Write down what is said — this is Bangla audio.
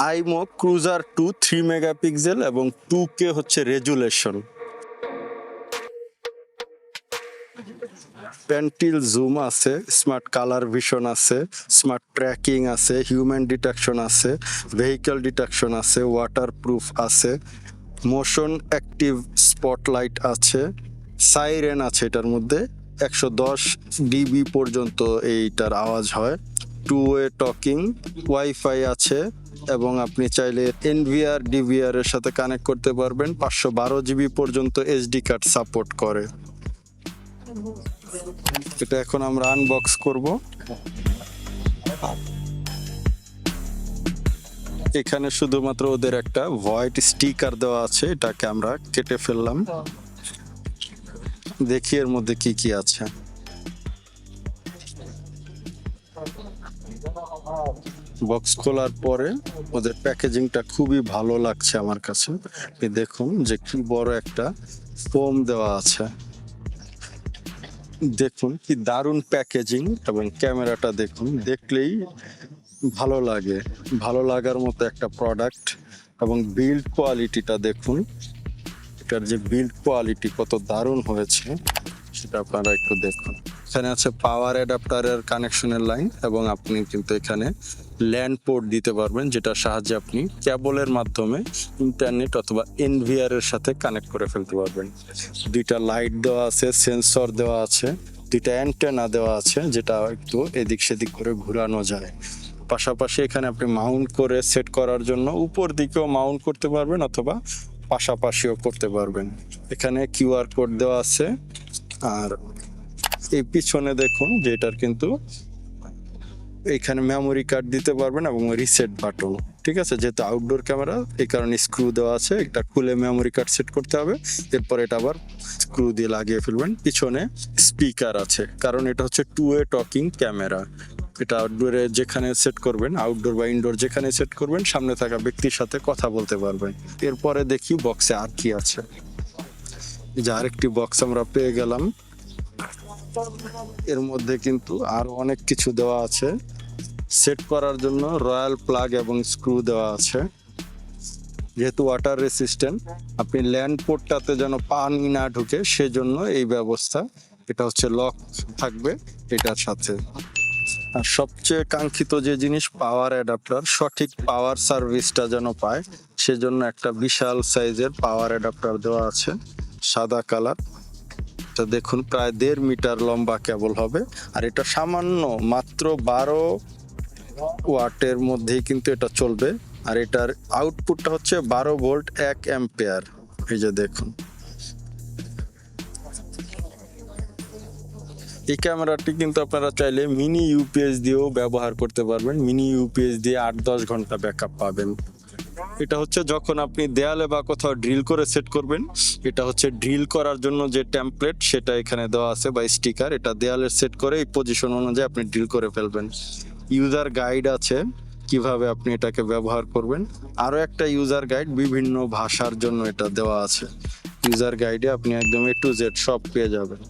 Imou cruiser two three megapixel এবং টু কে হচ্ছে রেজুলেশন। পেন্টিল জুম আছে, স্মার্ট কালার ভিশন আছে, স্মার্ট ট্র্যাকিং আছে, হিউম্যান ডিটেকশন আছে, ভেহিকল ডিটেকশন আছে ওয়াটার প্রুফ আছে, মোশন অ্যাক্টিভ স্পটলাইট আছে, সাইরেন আছে এটার মধ্যে। একশো দশ ডিবি পর্যন্ত এইটার আওয়াজ হয়। টু ওয়ে টকিং, ওয়াইফাই আছে এবং আপনি চাইলে এনভিআর, ডিভিআর এর সাথে কানেক্ট করতে পারবেন। পাঁচশো বারো জিবি পর্যন্ত এসডি কার্ড সাপোর্ট করে। এটা এখন আমরা আনবক্স করব। এখানে শুধুমাত্র ওদের একটা হোয়াইট স্টিকার দেওয়া আছে। এটাকে আমরা কেটে ফেললাম। দেখি এর মধ্যে কি কি আছে। বক্স খোলার পরে ওদের প্যাকেজিংটা খুবই ভালো লাগছে আমার কাছে। দেখুন যে কি বড় একটা ফোম দেওয়া আছে। দেখুন কি দারুণ প্যাকেজিং এবং ক্যামেরাটা দেখুন, দেখলেই ভালো লাগে। ভালো লাগার মতো একটা প্রোডাক্ট এবং বিল্ড কোয়ালিটিটা দেখুন। এটার যে বিল্ড কোয়ালিটি কত দারুণ হয়েছে। সেটা আপনারা একটু দেখুন। এখানে আছে পাওয়ার অ্যাডাপ্টারের কানেকশনের লাইন এবং আপনি কিন্তু এখানে ল্যান্ড পোর্ট দিতে পারবেন, যেটার সাহায্যে আপনি কেবলের মাধ্যমে ইন্টারনেট অথবা এনভিআর এর সাথে কানেক্ট করে ফেলতে পারবেন। দুইটা লাইট দেওয়া আছে সেন্সর দেওয়া আছে, দুইটা অ্যান্টেনা দেওয়া আছে, যেটা একটু এদিক সেদিক করে ঘোরানো যায়। পাশাপাশি এখানে আপনি মাউন্ট করে সেট করার জন্য উপর দিকেও মাউন্ট করতে পারবেন অথবা পাশাপাশিও করতে পারবেন। এখানে কিউআর কোড দেওয়া আছে। আর এই পিছনে দেখুন যে এটার কিন্তু এখানে মেমোরি কার্ড দিতে পারবেন এবং রিসেট বাটন ঠিক আছে? যেহেতু আউটডোর ক্যামেরা এই কারণে স্ক্রু দেওয়া আছে। এটা খুলে মেমোরি কার্ড সেট করতে হবে। এরপর এটা আবার স্ক্রু দিয়ে লাগিয়ে ফেলবেন। পিছনে স্পিকার আছে। কারণ এটা হচ্ছে টু ওয়ে টকিং ক্যামেরা এটা আউটডোরে যেখানে সেট করবেন আউটডোর বা ইনডোর যেখানে সেট করবেন, সামনে থাকা ব্যক্তির সাথে কথা বলতে পারবেন। এরপরে দেখি বক্সে আর কি আছে। যে আরেকটি বক্স আমরা পেয়ে গেলাম। এর মধ্যে কিন্তু আরও অনেক কিছু দেওয়া আছে। সেট করার জন্য রয়্যাল প্লাগ এবং স্ক্রু দেওয়া আছে। যেহেতু ওয়াটার রেসিস্ট্যান্ট আপনি ল্যান্ড পোর্টটাতে যেন পানি না ঢুকে, সেজন্য এই ব্যবস্থা, এটা হচ্ছে লক থাকবে এটার সাথে। আর সবচেয়ে কাঙ্ক্ষিত যে জিনিস পাওয়ার অ্যাডাপ্টার সঠিক পাওয়ার সার্ভিসটা যেন পায়, সেজন্য একটা বিশাল সাইজের পাওয়ার অ্যাডাপ্টার দেওয়া আছে। সাদা কালার। এটা দেখুন, প্রায় দেড় মিটার লম্বা কেবল হবে। আর এটা সামান্য, মাত্র বারো ওয়াটের মধ্যেই কিন্তু এটা চলবে। আর এটার আউটপুটটা হচ্ছে বারো ভোল্ট এক অ্যাম্পেয়ার। এই যে দেখুন। এই ক্যামেরাটি কিন্তু আপনারা চাইলে মিনি ইউপিএস দিয়েও ব্যবহার করতে পারবেন। মিনি ইউপিএস দিয়ে আট দশ ঘণ্টা ব্যাকআপ পাবেন। এটা হচ্ছে যখন আপনি দেয়ালে বা কোথাও ড্রিল করে সেট করবেন, এটা হচ্ছে ড্রিল করার জন্য যে টেমপ্লেট সেটা এখানে দেওয়া আছে বা স্টিকার এটা দেয়ালে সেট করে এই পজিশন অনুযায়ী আপনি ড্রিল করে ফেলবেন। ইউজার গাইড আছে কীভাবে আপনি এটাকে ব্যবহার করবেন। আরও একটা ইউজার গাইড বিভিন্ন ভাষার জন্য এটা দেওয়া আছে। ইউজার গাইডে আপনি একদম এ টু জেড সব পেয়ে যাবেন।